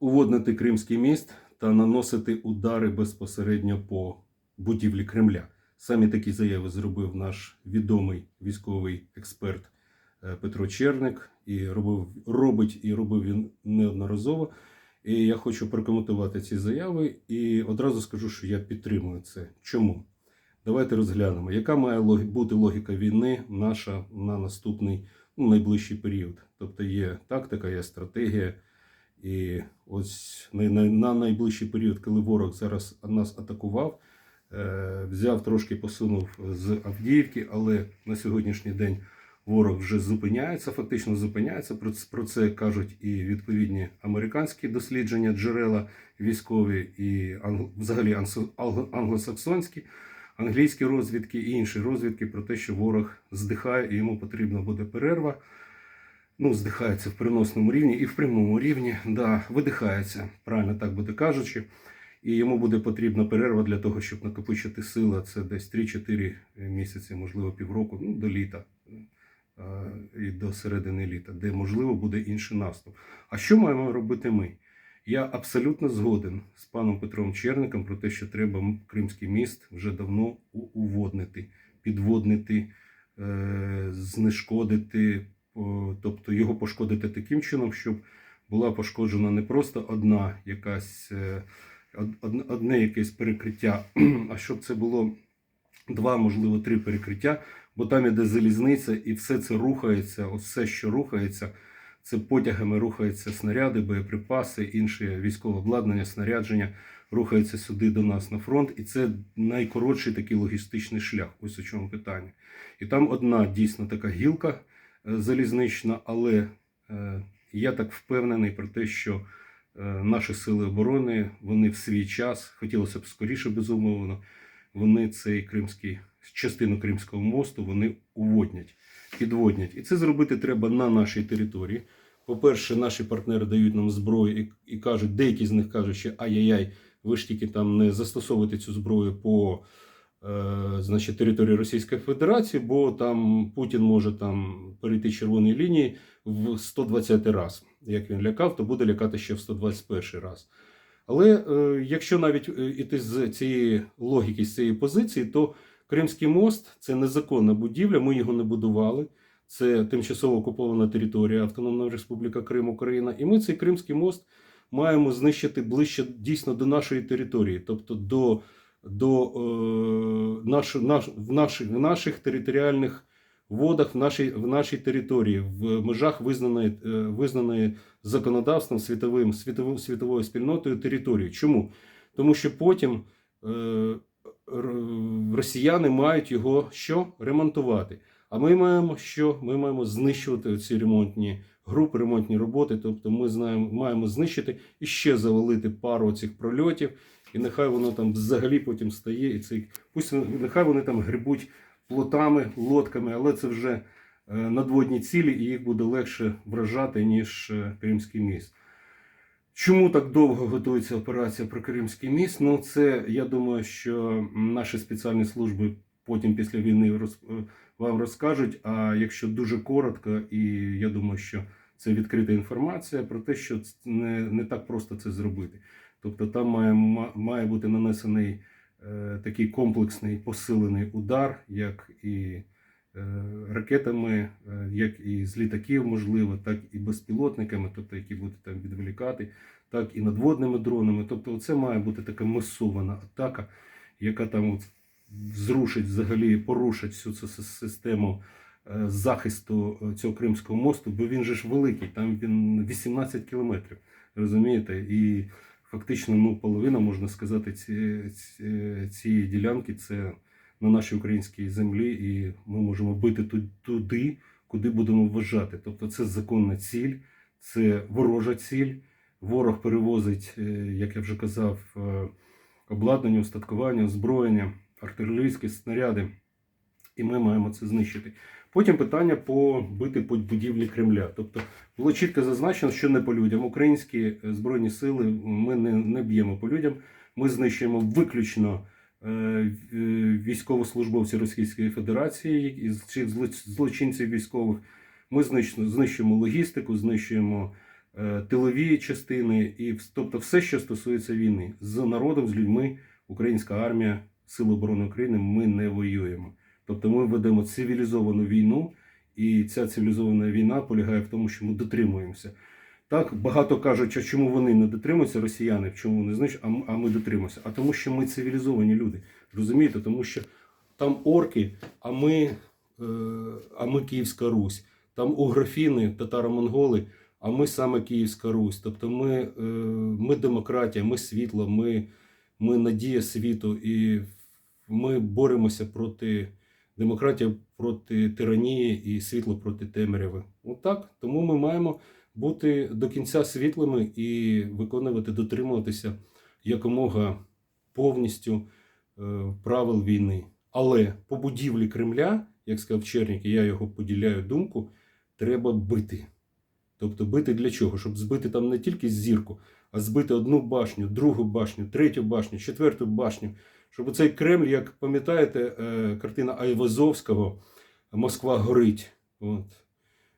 уводнити Кримський міст та наносити удари безпосередньо по будівлі Кремля. Самі такі заяви зробив наш відомий військовий експерт е, Петро Черник і робив, робить і робив він неодноразово. І я хочу прокоментувати ці заяви і одразу скажу, що я підтримую це. Чому? Давайте розглянемо, яка має бути логіка війни наша на наступний ну, найближчий період. Тобто є тактика, є стратегія. І ось на, на, на найближчий період, коли ворог зараз нас атакував, е, взяв трошки посунув з Авдіївки, але на сьогоднішній день ворог вже зупиняється, фактично зупиняється. Про, це кажуть і відповідні американські дослідження, джерела військові, і взагалі англосаксонські, англійські розвідки і інші розвідки про те, що ворог здихає і йому потрібна буде перерва. Ну, здихається в переносному рівні і в прямому рівні, да, видихається, правильно так буде кажучи. І йому буде потрібна перерва для того, щоб накопичити сили. Це десь 3-4 місяці, можливо, півроку, ну, до літа е, і до середини літа, де можливо буде інший наступ. А що маємо робити ми? Я абсолютно згоден з паном Петром Черником про те, що треба Кримський міст вже давно уводнити, підводнити, е, знешкодити, тобто його пошкодити таким чином, щоб була пошкоджена не просто одна якась е, од- од- одне якесь перекриття, а щоб це було два, можливо, три перекриття, бо там іде залізниця, і все це рухається, все, що рухається, це потягами рухаються снаряди, боєприпаси, інше військове обладнання, снарядження рухається сюди до нас на фронт, і це найкоротший такий логістичний шлях. Ось у чому питання. І там одна дійсно така гілка е, залізнична, але е, я так впевнений про те, що е, наші сили оборони вони в свій час, хотілося б скоріше, безумовно, вони цей кримський частину Кримського мосту вони уводнять, підводнять. І це зробити треба на нашій території. По-перше, наші партнери дають нам зброю і, і кажуть, деякі з них кажуть, що ай-яй-яй, ви ж тільки там не застосовуєте цю зброю по е, значить, території Російської Федерації, бо там Путін може там перейти червоні лінії в 120 раз. Як він лякав, то буде лякати ще в 121 раз. Але е, якщо навіть е, іти з цієї логіки, з цієї позиції, то Кримський мост це незаконна будівля, ми його не будували. Це тимчасово окупована територія Автономна Республіка Крим Україна. І ми цей Кримський мост маємо знищити ближче дійсно до нашої території, тобто до, до е, наш, наш, в, наших, в наших територіальних водах, в нашій, в нашій території, в межах визнаної, е, визнаної законодавством світовим, світовою, світовою спільнотою території. Чому? Тому що потім е, росіяни мають його що? Ремонтувати. А ми маємо що? Ми маємо знищувати ці ремонтні групи, ремонтні роботи. Тобто ми знаємо, маємо знищити і ще завалити пару цих прольотів, і нехай воно там взагалі потім стає. І цей пусть нехай вони там грибуть плотами, лодками, але це вже е, надводні цілі, і їх буде легше вражати, ніж е, Кримський міст. Чому так довго готується операція про Кримський міст? Ну, це я думаю, що наші спеціальні служби потім після війни роз- е, вам розкажуть. А якщо дуже коротко, і я думаю, що це відкрита інформація про те, що не, не так просто це зробити. Тобто там має, має бути нанесений е, такий комплексний посилений удар, як і е, ракетами, е, як і з літаків, можливо, так і безпілотниками, тобто які будуть там відволікати, так і надводними дронами. Тобто, це має бути така масована атака, яка там от зрушить взагалі, порушить всю цю систему е, захисту е, цього Кримського мосту, бо він же ж великий, там він 18 кілометрів. Розумієте? І фактично ну, половина, можна сказати, ці, ці, цієї ділянки це на нашій українській землі, і ми можемо бити туди, куди будемо вважати. Тобто це законна ціль, це ворожа ціль. Ворог перевозить, е, як я вже казав, е, обладнання, устаткування, озброєння, артилерійські снаряди, і ми маємо це знищити. Потім питання по бити по будівлі Кремля. Тобто було чітко зазначено, що не по людям. Українські е, збройні сили ми не, не б'ємо по людям. Ми знищуємо виключно е, е, військовослужбовців Російської Федерації і цих злочинців військових. Ми знищ- знищуємо логістику, знищуємо е, тилові частини, і тобто все, що стосується війни з народом, з людьми, українська армія, Сили оборони України, ми не воюємо. Тобто ми ведемо цивілізовану війну, і ця цивілізована війна полягає в тому, що ми дотримуємося. Так, багато кажуть, а чому вони не дотримуються, росіяни, чому вони знищують, а ми дотримуємося. А тому, що ми цивілізовані люди. Розумієте, тому що там орки, а ми, е, а ми Київська Русь, там угрофіни, татаро-монголи, а ми саме Київська Русь. Тобто ми, е, ми демократія, ми світло, ми, ми надія світу, і ми боремося проти демократії, проти тиранії і світло проти темряви. Отак. Тому ми маємо бути до кінця світлими і виконувати, дотримуватися якомога повністю е, правил війни. Але по будівлі Кремля, як сказав Чернік, і я його поділяю думку, треба бити. Тобто бити для чого? Щоб збити там не тільки зірку, збити одну башню, другу башню, третю башню, четверту башню. Щоб цей Кремль, як пам'ятаєте, е, картина Айвазовського Москва горить. От.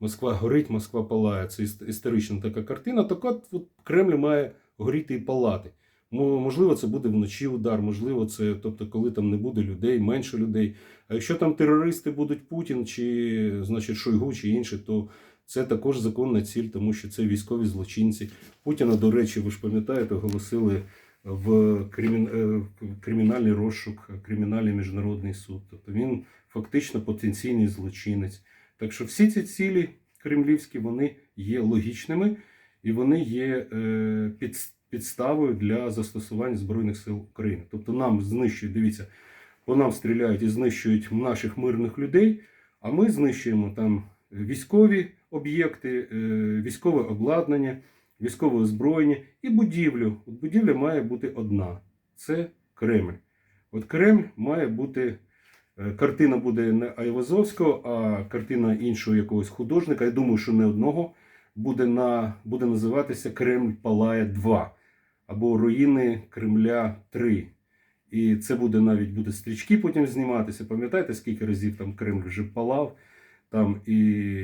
Москва горить, Москва палає. Це іс- історична така картина. Так от, от Кремль має горіти і палати. Можливо, це буде вночі удар, можливо, це тобто, коли там не буде людей, менше людей. А якщо там терористи будуть Путін чи значить Шойгу чи інші, то це також законна ціль, тому що це військові злочинці. Путіна, до речі, ви ж пам'ятаєте, оголосили в е, кримінальний розшук, кримінальний міжнародний суд. Тобто він фактично потенційний злочинець. Так що всі ці цілі кремлівські вони є логічними і вони є е, під, підставою для застосування Збройних сил України. Тобто нам знищують, дивіться, по нам стріляють і знищують наших мирних людей, а ми знищуємо там військові об'єкти, е, військове обладнання, військове озброєння і будівлю. От будівля має бути одна це Кремль. От Кремль має бути. е, Картина буде не Айвазовського, а картина іншого якогось художника. Я думаю, що не одного буде на буде називатися Кремль Палає 2 або Руїни Кремля 3. І це буде навіть буде стрічки потім зніматися. Пам'ятаєте, скільки разів там Кремль вже палав? Там і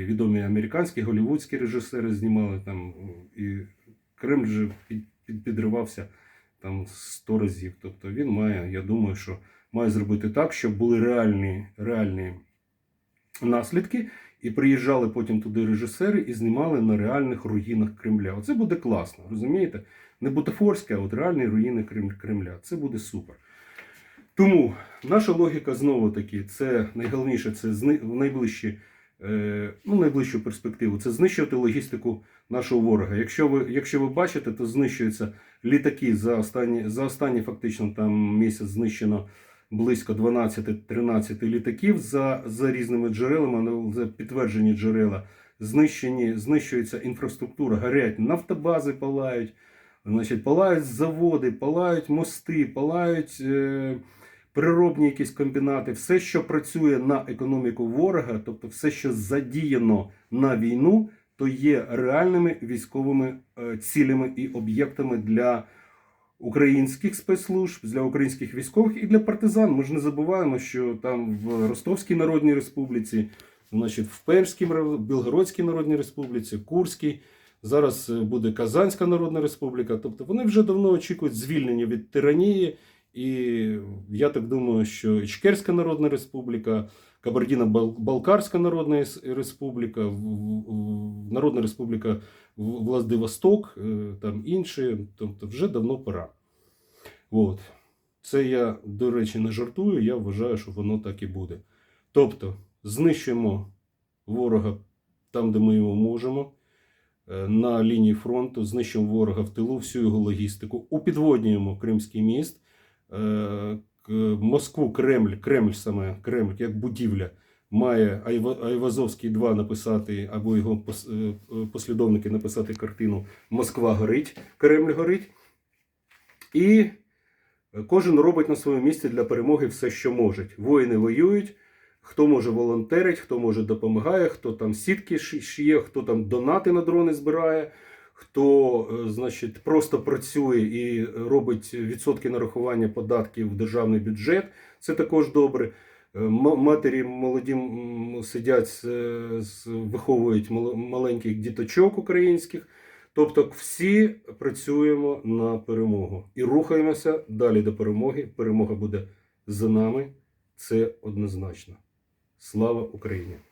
відомі американські, голівудські режисери знімали там, і під, під, підривався там 100 разів. Тобто він має, я думаю, що має зробити так, щоб були реальні, реальні наслідки, і приїжджали потім туди режисери і знімали на реальних руїнах Кремля. Оце буде класно, розумієте? Не бутафорське, а от реальні руїни Кремля. Це буде супер. Тому наша логіка знову таки, це найголовніше, це в найближчі, ну, найближчу перспективу, це знищувати логістику нашого ворога. Якщо ви, якщо ви бачите, то знищуються літаки за останні, за останні фактично там місяць знищено близько 12-13 літаків за, за різними джерелами, ну, за підтверджені джерела. Знищені, знищується інфраструктура, горять нафтобази палають, значить, палають заводи, палають мости, палають е, переробні якісь комбінати, все, що працює на економіку ворога, тобто все, що задіяно на війну, то є реальними військовими е, цілями і об'єктами для українських спецслужб, для українських військових і для партизан. Ми ж не забуваємо, що там в Ростовській Народній Республіці, значить, в Пермській, Мра- Білгородській Народній Республіці, Курській. Зараз е, буде Казанська Народна Республіка. Тобто вони вже давно очікують звільнення від тиранії. І я так думаю, що Ічкерська Народна Республіка, Кабардіно-Балкарська Народна Республіка, Народна Республіка Владивосток, е, там інші, тобто вже давно пора. От. Це я, до речі, не жартую, я вважаю, що воно так і буде. Тобто, знищуємо ворога там, де ми його можемо, е, на лінії фронту, знищуємо ворога в тилу, всю його логістику, упідводнюємо Кримський міст, Москву, Кремль, Кремль саме, Кремль як будівля. Має Айвазовський 2 написати, або його е, е, послідовники написати картину Москва горить, Кремль горить. І кожен робить на своєму місці для перемоги все, що може. Воїни воюють, хто може волонтерить, хто може допомагає, хто там сітки ши- шиє, хто там донати на дрони збирає, хто е, значить, просто працює і робить відсотки нарахування податків в державний бюджет. Це також добре. Е, Матері молоді сидять, виховують маленьких діточок українських. Тобто, всі працюємо на перемогу і рухаємося далі до перемоги. Перемога буде за нами. Це однозначно. Слава Україні!